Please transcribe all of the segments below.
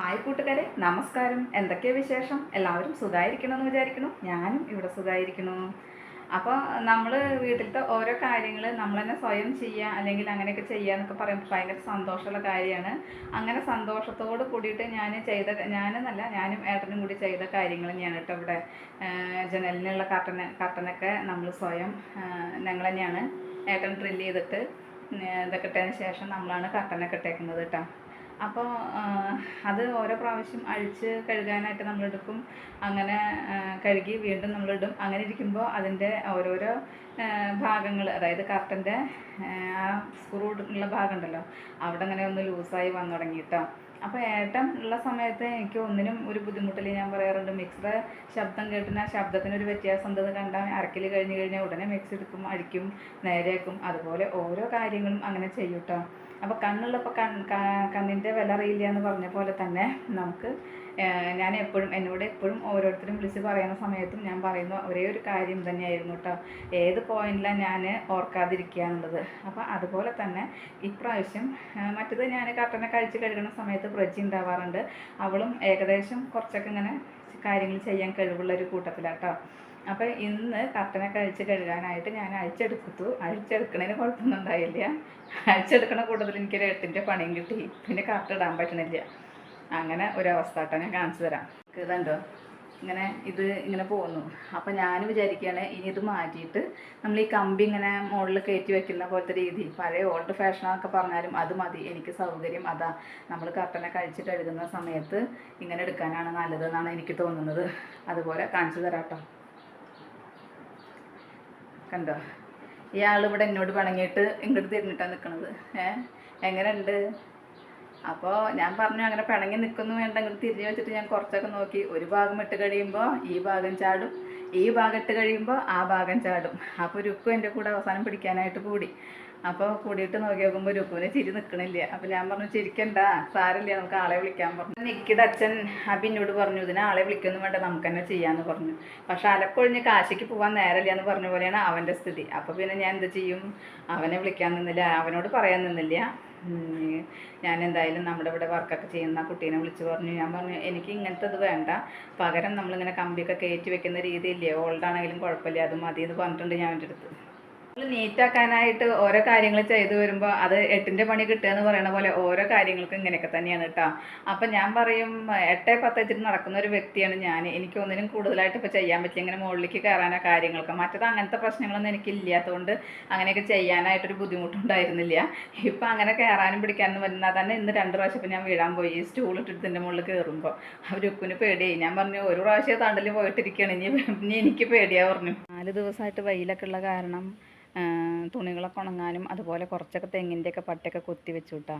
Hi കൂട്ടുകാരെ നമസ്കാരം. എന്തൊക്കെയാ വിശേഷം? എല്ലാവരും സുഖമായിരിക്കണമെന്ന് വിചാരിക്കുന്നു. ഞാനും ഇവിടെ സുഖമായിരിക്കുന്നു അപ്പോൾ നമ്മൾ വീട്ടിലത്തെ ഓരോ കാര്യങ്ങൾ നമ്മൾ തന്നെ സ്വയം ചെയ്യുക അല്ലെങ്കിൽ അങ്ങനെയൊക്കെ ചെയ്യുക എന്നൊക്കെ പറയുമ്പോൾ ഭയങ്കര സന്തോഷമുള്ള കാര്യമാണ്. അങ്ങനെ സന്തോഷത്തോട് കൂടിയിട്ട് ഞാൻ ചെയ്ത ഞാനെന്നല്ല ഞാനും ഏട്ടനും കൂടി ചെയ്ത കാര്യങ്ങൾ തന്നെയാണ് കേട്ടോ ഇവിടെ. ജനലിനുള്ള കർട്ടൻ കർട്ടനൊക്കെ നമ്മൾ സ്വയം ഞങ്ങൾ തന്നെയാണ് ഏട്ടൻ ഡ്രില്ല് ചെയ്തിട്ട് ഇതൊക്കെ ഇട്ടതിന് ശേഷം നമ്മളാണ് കർട്ടനൊക്കെ ഇട്ടേക്കുന്നത് കേട്ടോ. അപ്പോൾ അത് ഓരോ പ്രാവശ്യം അഴിച്ച് കഴുകാനായിട്ട് നമ്മളെടുക്കും. അങ്ങനെ കഴുകി വീണ്ടും നമ്മളിടും. അങ്ങനെ ഇരിക്കുമ്പോൾ അതിന്റെ ഓരോരോ ഭാഗങ്ങൾ അതായത് കർട്ടന്റെ ആ സ്ക്രൂ ഉള്ള ഭാഗം ഉണ്ടല്ലോ അവിടെ അങ്ങനെ ഒന്ന് ലൂസായി വന്നു തുടങ്ങിയിട്ടോ. അപ്പോൾ ഏട്ടൻ ഉള്ള സമയത്ത് എനിക്ക് ഒന്നിനും ഒരു ബുദ്ധിമുട്ടില്ല. ഞാൻ പറയാറുണ്ട് മിക്സിയുടെ ശബ്ദം കേട്ടിന് ആ ശബ്ദത്തിനൊരു വ്യത്യാസം ഉണ്ടെന്ന് കണ്ടാൽ അരക്കൽ കഴിഞ്ഞ് കഴിഞ്ഞാൽ ഉടനെ മിക്സ് എടുക്കും അടിക്കും നേരെയാക്കും. അതുപോലെ ഓരോ കാര്യങ്ങളും അങ്ങനെ ചെയ്യും കേട്ടോ അപ്പോൾ കണ്ണുള്ളപ്പോൾ കണ്ണിന്റെ വില അറിയില്ല എന്ന് പറഞ്ഞ പോലെ തന്നെ നമുക്ക് ഞാൻ എപ്പോഴും എന്നോട് എപ്പോഴും ഓരോരുത്തരും വിളിച്ച് പറയുന്ന സമയത്തും ഞാൻ പറയുന്ന ഒരേ ഒരു കാര്യം തന്നെയായിരുന്നു കേട്ടോ ഏത് പോയിന്റിലാണ് ഞാൻ ഓർക്കാതിരിക്കുക എന്നുള്ളത് അപ്പോൾ അതുപോലെ തന്നെ ഇപ്രാവശ്യം മറ്റത് ഞാൻ കട്ടനെ കഴിച്ച് കഴുകുന്ന സമയത്ത് ബ്രജി ഉണ്ടാവാറുണ്ട് അവളും ഏകദേശം കുറച്ചൊക്കെ ഇങ്ങനെ കാര്യങ്ങൾ ചെയ്യാൻ കഴിവുള്ള ഒരു കൂട്ടത്തിലാട്ടോ അപ്പോൾ ഇന്ന് കട്ടനെ കഴിച്ച് കഴുകാനായിട്ട് ഞാൻ അഴിച്ചെടുത്തു. അഴിച്ചെടുക്കണതിന് കുഴപ്പമൊന്നും ഉണ്ടായില്ല. അഴിച്ചെടുക്കണ കൂട്ടത്തിൽ എനിക്കൊരു എട്ടിന്റെ പണിയും കിട്ടി. പിന്നെ കറക്റ്റ് ഇടാൻ പറ്റണില്ല. അങ്ങനെ ഒരവസ്ഥ കേട്ടോ ഞാൻ കാണിച്ചു തരാം. ഇതുണ്ടോ ഇങ്ങനെ ഇത് ഇങ്ങനെ പോകുന്നു. അപ്പം ഞാൻ വിചാരിക്കുകയാണ് ഇനി ഇത് മാറ്റിയിട്ട് നമ്മൾ ഈ കമ്പി ഇങ്ങനെ മുകളിൽ കയറ്റി വെക്കുന്ന പോലത്തെ രീതി. പഴയ ഓൾഡ് ഫാഷനൊക്കെ പറഞ്ഞാലും അത് മതി. എനിക്ക് സൗകര്യം അതാ. നമ്മൾ കർട്ടനെ കഴിച്ചിട്ട് എഴുതുന്ന സമയത്ത് ഇങ്ങനെ എടുക്കാനാണ് നല്ലതെന്നാണ് എനിക്ക് തോന്നുന്നത്. അതുപോലെ കാണിച്ചു തരാട്ടോ. കണ്ടോ? ഇയാൾ ഇവിടെ എന്നോട് പണങ്ങിയിട്ട് ഇങ്ങോട്ട് തിരിഞ്ഞിട്ടാണ് നിൽക്കുന്നത് ഏഹ് എങ്ങനെയുണ്ട്? അപ്പോൾ ഞാൻ പറഞ്ഞു അങ്ങനെ പിണങ്ങി നിൽക്കുന്നു വേണ്ട അങ്ങോട്ട് തിരിഞ്ഞു വെച്ചിട്ട് ഞാൻ കുറച്ചൊക്കെ നോക്കി. ഒരു ഭാഗം ഇട്ട് കഴിയുമ്പോൾ ഈ ഭാഗം ചാടും ഈ ഭാഗം ഇട്ട് കഴിയുമ്പോൾ ആ ഭാഗം ചാടും. അപ്പോൾ രുക്കു എന്റെ കൂടെ അവസാനം പിടിക്കാനായിട്ട് കൂടി. അപ്പോൾ കൂടിയിട്ട് നോക്കി നോക്കുമ്പോൾ രുക്കുവിന് ചിരി നിൽക്കണില്ല അപ്പോൾ ഞാൻ പറഞ്ഞു ചിരിക്കണ്ട സാരമില്ല നമുക്ക് ആളെ വിളിക്കാൻ പറഞ്ഞു. നിക്കിയുടെ അച്ഛൻ അബിന്നോട് പറഞ്ഞു ഇതിനെ ആളെ വിളിക്കൊന്നും വേണ്ട നമുക്ക് തന്നെ ചെയ്യാമെന്ന് പറഞ്ഞു. പക്ഷെ അലക്കൊഴിഞ്ഞ് കാശിക്ക് പോകാൻ നേരമില്ല എന്ന് പറഞ്ഞ പോലെയാണ് അവന്റെ സ്ഥിതി. അപ്പോൾ പിന്നെ ഞാൻ എന്ത് ചെയ്യും? അവനെ വിളിക്കാൻ നിന്നില്ല അവനോട് പറയാൻ നിന്നില്ല. ഞാൻ എന്തായാലും നമ്മുടെ ഇവിടെ വർക്കൊക്കെ ചെയ്യുന്ന കുട്ടീനെ വിളിച്ച് പറഞ്ഞു. ഞാൻ പറഞ്ഞു എനിക്ക് ഇങ്ങനത്തെ ഇത് വേണ്ട. പകരം നമ്മളിങ്ങനെ കമ്പിയൊക്കെ കയറ്റി വെക്കുന്ന രീതിയില്ലേ? ഓൾഡ് ആണെങ്കിലും കുഴപ്പമില്ല. അത് മതി എന്ന് പറഞ്ഞിട്ടുണ്ട് ഞാൻ അവന്റെ അടുത്ത്. നീറ്റാക്കാനായിട്ട് ഓരോ കാര്യങ്ങൾ ചെയ്തു വരുമ്പോൾ അത് എട്ടിന്റെ പണി കിട്ടുക എന്ന് പറയുന്ന പോലെ ഓരോ കാര്യങ്ങൾക്കും ഇങ്ങനെയൊക്കെ തന്നെയാണ് കേട്ടോ അപ്പം ഞാൻ പറയും എട്ടേ പത്തച്ചിട്ട് നടക്കുന്ന ഒരു വ്യക്തിയാണ് ഞാൻ എനിക്ക് ഒന്നിനും കൂടുതലായിട്ട് ഇപ്പോൾ ചെയ്യാൻ പറ്റില്ല. ഇങ്ങനെ മുകളിലേക്ക് കയറാനോ കാര്യങ്ങളൊക്കെ മറ്റത് അങ്ങനത്തെ പ്രശ്നങ്ങളൊന്നും എനിക്ക് ഇല്ലാത്തതുകൊണ്ട് അങ്ങനെയൊക്കെ ചെയ്യാനായിട്ടൊരു ബുദ്ധിമുട്ടുണ്ടായിരുന്നില്ല. ഇപ്പം അങ്ങനെ കയറാനും പിടിക്കാനും വരുന്ന തന്നെ ഇന്ന് രണ്ട് പ്രാവശ്യം ഇപ്പം ഞാൻ വീഴാൻ പോയി. സ്റ്റൂൾ ഇട്ടിട്ട് ഇതിന്റെ മുകളിൽ കയറുമ്പോൾ അവരൊക്കിന് പേടിയായി. ഞാൻ പറഞ്ഞു ഒരു പ്രാവശ്യം തണ്ടിൽ പോയിട്ടിരിക്കുകയാണ് ഇനി ഇനി എനിക്ക് പേടിയാ പറഞ്ഞു. നാല് ദിവസമായിട്ട് വെയിലൊക്കെ ഉള്ള കാരണം തുണികളൊക്കെ ഉണങ്ങാനും അതുപോലെ കുറച്ചൊക്കെ തെങ്ങിന്റെയൊക്കെ പട്ടയൊക്കെ കൊത്തി വെച്ചു കേട്ടോ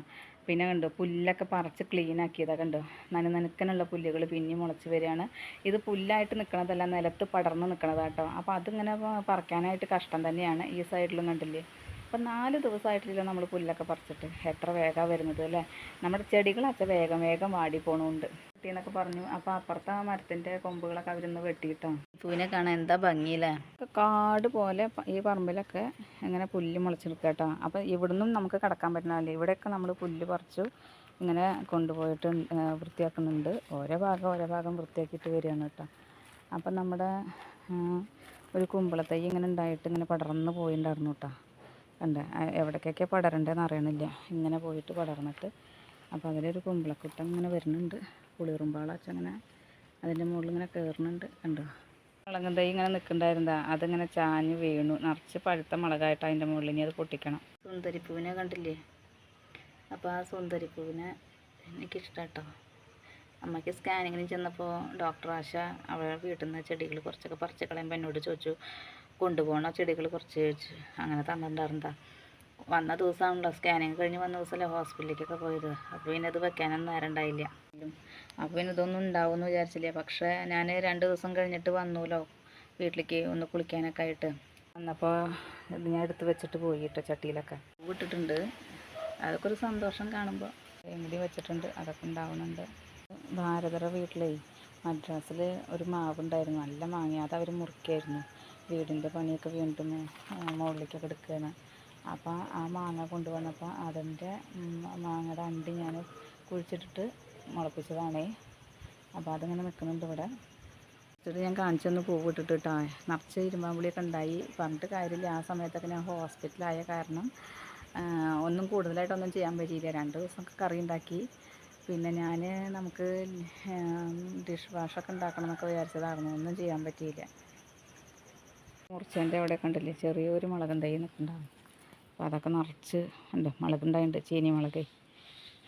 പിന്നെ കണ്ടോ പുല്ലൊക്കെ പറിച്ച് ക്ലീൻ ആക്കിയതാ കണ്ടോ? നന നനക്കനുള്ള പുല്ലുകൾ പിന്നെ മുളച്ച് വരികയാണ്. ഇത് പുല്ലായിട്ട് നിൽക്കണതല്ല നിലത്ത് പടർന്ന് നിൽക്കണതാട്ടോ അപ്പോൾ അതിങ്ങനെ പറിക്കാനായിട്ട് കഷ്ടം തന്നെയാണ് ഈ സൈഡിലും കണ്ടില്ലേ? അപ്പം നാല് ദിവസമായിട്ടില്ല നമ്മൾ പുല്ലൊക്കെ പറിച്ചിട്ട്. എത്ര വേഗം വരുന്നത് അല്ലേ? നമ്മുടെ ചെടികളൊക്കെ വേഗം വേഗം വാടി പോണുണ്ട്. കുട്ടീനൊക്കെ പറഞ്ഞു അപ്പോൾ അപ്പുറത്തെ ആ മരത്തിന്റെ കൊമ്പുകളൊക്കെ അവരിന്ന് വെട്ടിയിട്ടോ? പൂവിനെ കാണാൻ എന്താ ഭംഗിയില്ലേ? കാട് പോലെ ഈ പറമ്പിലൊക്കെ ഇങ്ങനെ പുല്ല് മുളച്ച് നിൽക്കട്ടോ അപ്പോൾ ഇവിടുന്നും നമുക്ക് കിടക്കാൻ പറ്റുന്നില്ല ഇവിടെയൊക്കെ നമ്മൾ പുല്ല് പറിച്ചു ഇങ്ങനെ കൊണ്ടുപോയിട്ട് വൃത്തിയാക്കുന്നുണ്ട്. ഓരോ ഭാഗം ഓരോ ഭാഗം വൃത്തിയാക്കിയിട്ട് വരികയാണ് കേട്ടോ. അപ്പം നമ്മുടെ ഒരു കുമ്പളത്തൈ ഇങ്ങനെ ഉണ്ടായിട്ട് ഇങ്ങനെ പടർന്നു പോയിണ്ടായിരുന്നു കേട്ടോ. കണ്ട എവിടേക്കൊക്കെ പടരണ്ടേന്ന് അറിയണില്ല. ഇങ്ങനെ പോയിട്ട് പടർന്നിട്ട് അപ്പോൾ അതിലൊരു കുമ്പളക്കുട്ടം ഇങ്ങനെ വരുന്നുണ്ട്. പുളിറുമ്പാളച്ച അങ്ങനെ അതിന്റെ മുകളിൽ ഇങ്ങനെ കയറുന്നുണ്ട് കണ്ടോ? മുളകും തൈ ഇങ്ങനെ നിൽക്കണ്ടായിരുന്നാ അതിങ്ങനെ ചാഞ്ഞ് വീണു. നിറച്ച് പഴുത്ത മുളകായിട്ട് അതിന്റെ മുകളിൽ ഇനി അത് പൊട്ടിക്കണം. സുന്ദരിപ്പൂവിനെ കണ്ടില്ലേ? അപ്പോൾ ആ സുന്ദരിപ്പൂവിനെ എനിക്കിഷ്ടട്ടോ അമ്മയ്ക്ക് സ്കാനിങ്ങിന് ചെന്നപ്പോൾ ഡോക്ടർ ആശ അവളുടെ വീട്ടിൽ നിന്ന് ചെടികൾ കുറച്ചൊക്കെ പറിച്ച് കളയുമ്പോൾ എന്നോട് ചോദിച്ചു കൊണ്ടുപോകണോ? ചെടികൾ കുറച്ച് വെച്ച് അങ്ങനെ തന്നിട്ടുണ്ടായിരുന്നാ വന്ന ദിവസമാണല്ലോ സ്കാനിങ് കഴിഞ്ഞ് വന്ന ദിവസമല്ലേ ഹോസ്പിറ്റലിലേക്കൊക്കെ പോയത്. അപ്പോൾ പിന്നെ അത് വെക്കാനൊന്നും നേരം ഉണ്ടായില്ല. അപ്പോൾ പിന്നെ ഇതൊന്നും ഉണ്ടാവുമെന്ന് വിചാരിച്ചില്ല. പക്ഷേ ഞാൻ രണ്ട് ദിവസം കഴിഞ്ഞിട്ട് വന്നുല്ലോ വീട്ടിലേക്ക് ഒന്ന് കുളിക്കാനൊക്കെ ആയിട്ട്. വന്നപ്പോൾ ഇത് ഞാൻ എടുത്ത് വെച്ചിട്ട് പോയി കേട്ടോ ചട്ടിയിലൊക്കെ. വിട്ടിട്ടുണ്ട് അതൊക്കെ ഒരു സന്തോഷം കാണുമ്പോൾ എങ്ങനെ വെച്ചിട്ടുണ്ട്. അതൊക്കെ ഉണ്ടാവുന്നുണ്ട്. ഭാരതറ വീട്ടിലേ മദ്രാസിൽ ഒരു മാവുണ്ടായിരുന്നു. നല്ല മാങ്ങ അത് അവർ മുറിക്കായിരുന്നു. വീടിന്റെ പണിയൊക്കെ വീണ്ടും മുകളിലേക്കൊക്കെ എടുക്കുകയാണ്. അപ്പോൾ ആ മാങ്ങ കൊണ്ടുവന്നപ്പോൾ അതിന്റെ മാങ്ങയുടെ അണ്ടി ഞാൻ കുഴിച്ചിട്ടിട്ട് മുളപ്പിച്ചതാണേ. അപ്പോൾ അതിങ്ങനെ നിൽക്കുന്നുണ്ട് ഇവിടെ. എന്നിട്ട് ഞാൻ കാണിച്ചൊന്ന് പൂവ് ഇട്ടിട്ട് കേട്ടോ. നിറച്ച് ഇരുമ്പാമ്പുളിയൊക്കെ ഉണ്ടായി. പറഞ്ഞിട്ട് കാര്യമില്ല. ആ സമയത്തൊക്കെ ഞാൻ ഹോസ്പിറ്റലായ കാരണം ഒന്നും കൂടുതലായിട്ടൊന്നും ചെയ്യാൻ പറ്റിയില്ല. രണ്ട് ദിവസമൊക്കെ കറി ഉണ്ടാക്കി. പിന്നെ ഞാൻ നമുക്ക് ഡിഷ് വാഷൊക്കെ ഉണ്ടാക്കണം എന്നൊക്കെ വിചാരിച്ചതായിരുന്നു. ഒന്നും ചെയ്യാൻ പറ്റിയില്ല. മുറിച്ചതിന്റെ അവിടെ കണ്ടില്ലേ? ചെറിയൊരു മുളകുണ്ടായി നിൽക്കുന്നുണ്ടാവും അപ്പോൾ അതൊക്കെ നിറച്ച് ഉണ്ട്. മുളകുണ്ടായിട്ടുണ്ട്. ചീനി മുളക്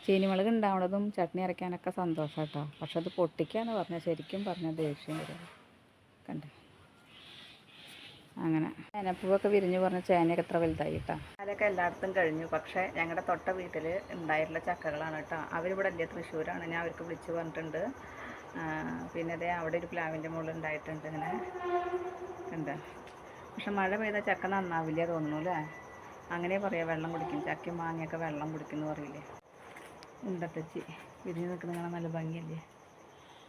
ചീനി മുളക് ഉണ്ടാവണതും ചട്നി അരയ്ക്കാനൊക്കെ സന്തോഷം കേട്ടോ പക്ഷെ അത് പൊട്ടിക്കാന്ന് പറഞ്ഞാൽ ശരിക്കും പറഞ്ഞാൽ ദേഷ്യം വരും. കണ്ടേ? അങ്ങനെ. ചേനപ്പൂവൊക്കെ വിരിഞ്ഞു പറഞ്ഞ ചേനയൊക്കെ എത്ര വലുതായി കേട്ടോ അതൊക്കെ എല്ലായിടത്തും കഴിഞ്ഞു. പക്ഷേ ഞങ്ങളുടെ തൊട്ട വീട്ടിൽ ഉണ്ടായിട്ടുള്ള ചക്കകളാണ് കേട്ടോ അവരിവിടെ അല്ലേ തൃശ്ശൂരാണ്. ഞാൻ അവർക്ക് വിളിച്ച് പറഞ്ഞിട്ടുണ്ട്. പിന്നെ അതേ അവിടെ ഒരു പ്ലാവിന്റെ മുകളിൽ ഉണ്ടായിട്ടുണ്ട് ഇങ്ങനെ. കണ്ടോ പക്ഷെ മഴ പെയ്താൽ ചക്ക നന്നാവില്ല തോന്നുന്നു അല്ലേ? അങ്ങനെ പറയാം വെള്ളം കുടിക്കും. ചക്കയും മാങ്ങയൊക്കെ വെള്ളം കുടിക്കുന്നു പറയില്ലേ? ഉണ്ടത്തച്ചി വിരിഞ്ഞ് നിൽക്കുന്ന കാണാൻ നല്ല ഭംഗിയല്ലേ?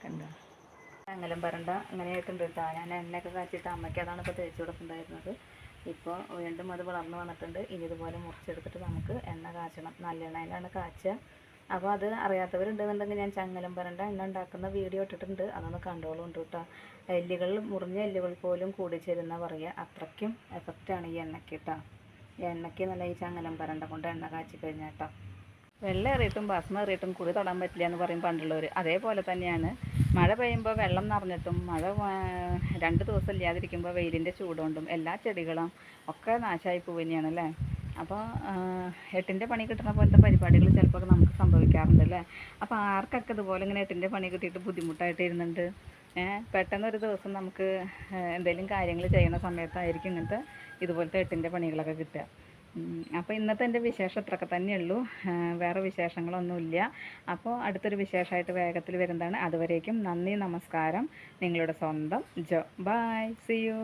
കണ്ടോ? അങ്ങനെ പറണ്ട അങ്ങനെയായിട്ടുണ്ട് കേട്ടോ. ഞാൻ എണ്ണയൊക്കെ കാച്ചിട്ട് അമ്മയ്ക്ക് അതാണ് ഇപ്പോൾ തേച്ച് കൊടുക്കുന്നുണ്ടായിരുന്നത് ഇപ്പോൾ വീണ്ടും അത് വളർന്നു വന്നിട്ടുണ്ട്. ഇനി ഇതുപോലെ മുറിച്ചെടുത്തിട്ട് നമുക്ക് എണ്ണ കാച്ചണം. നല്ലെണ്ണയിലാണ് കാച്ചുക. അപ്പോൾ അത് അറിയാത്തവരുണ്ടെന്നുണ്ടെങ്കിൽ ഞാൻ ചങ്ങലം പറണ്ട എണ്ണ ഉണ്ടാക്കുന്ന വീഡിയോ ഇട്ടിട്ടുണ്ട്. അതൊന്ന് കണ്ടോളുണ്ട് കേട്ടോ എല്ലുകൾ മുറിഞ്ഞ എല്ലുകൾ പോലും കൂടി ചേരുന്ന പറയുക. അത്രയ്ക്കും എഫക്റ്റാണ് ഈ എണ്ണയ്ക്ക് കേട്ടോ എണ്ണയ്ക്ക് നല്ല ഈ ചങ്ങലം പറണ്ട കൊണ്ട് എണ്ണ കാച്ചി കഴിഞ്ഞാൽ കേട്ടോ വെള്ളം ഏറിയിട്ടും ഭസ്മം ഏറിയിട്ടും കുടി തൊടാൻ പറ്റില്ല എന്ന് പറയും പണ്ടുള്ളവർ അതേപോലെ തന്നെയാണ്. മഴ പെയ്യുമ്പോൾ വെള്ളം നിറഞ്ഞിട്ടും മഴ രണ്ട് ദിവസം ഇല്ലാതിരിക്കുമ്പോൾ വെയിലിന്റെ ചൂടുകൊണ്ടും എല്ലാ ചെടികളും ഒക്കെ നാശമായി പോവുകയാണ് അല്ലേ അപ്പോൾ എട്ടിന്റെ പണി കിട്ടുന്ന പോലത്തെ പരിപാടികൾ ചിലപ്പോൾ നമുക്ക് സംഭവിക്കാറുണ്ട് അല്ലേ അപ്പോൾ ആർക്കൊക്കെ ഇതുപോലെ ഇങ്ങനെ എട്ടിന്റെ പണി കിട്ടിയിട്ട് ബുദ്ധിമുട്ടായിട്ട് ഇരുന്നുണ്ട് പെട്ടെന്ന് ഒരു ദിവസം നമുക്ക് എന്തെങ്കിലും കാര്യങ്ങൾ ചെയ്യുന്ന സമയത്തായിരിക്കും ഇങ്ങനത്തെ ഇതുപോലത്തെ എട്ടിന്റെ പണികളൊക്കെ കിട്ടുക. അപ്പോൾ ഇന്നത്തെ എന്റെ വിശേഷം ഇത്രയൊക്കെ തന്നെയുള്ളൂ വേറെ വിശേഷങ്ങളൊന്നുമില്ല. അപ്പോൾ അടുത്തൊരു വിശേഷമായിട്ട് വേഗത്തിൽ വരുന്നതാണ്. അതുവരേക്കും നന്ദി നമസ്കാരം. നിങ്ങളുടെ സ്വന്തം ജോ ബൈ. C U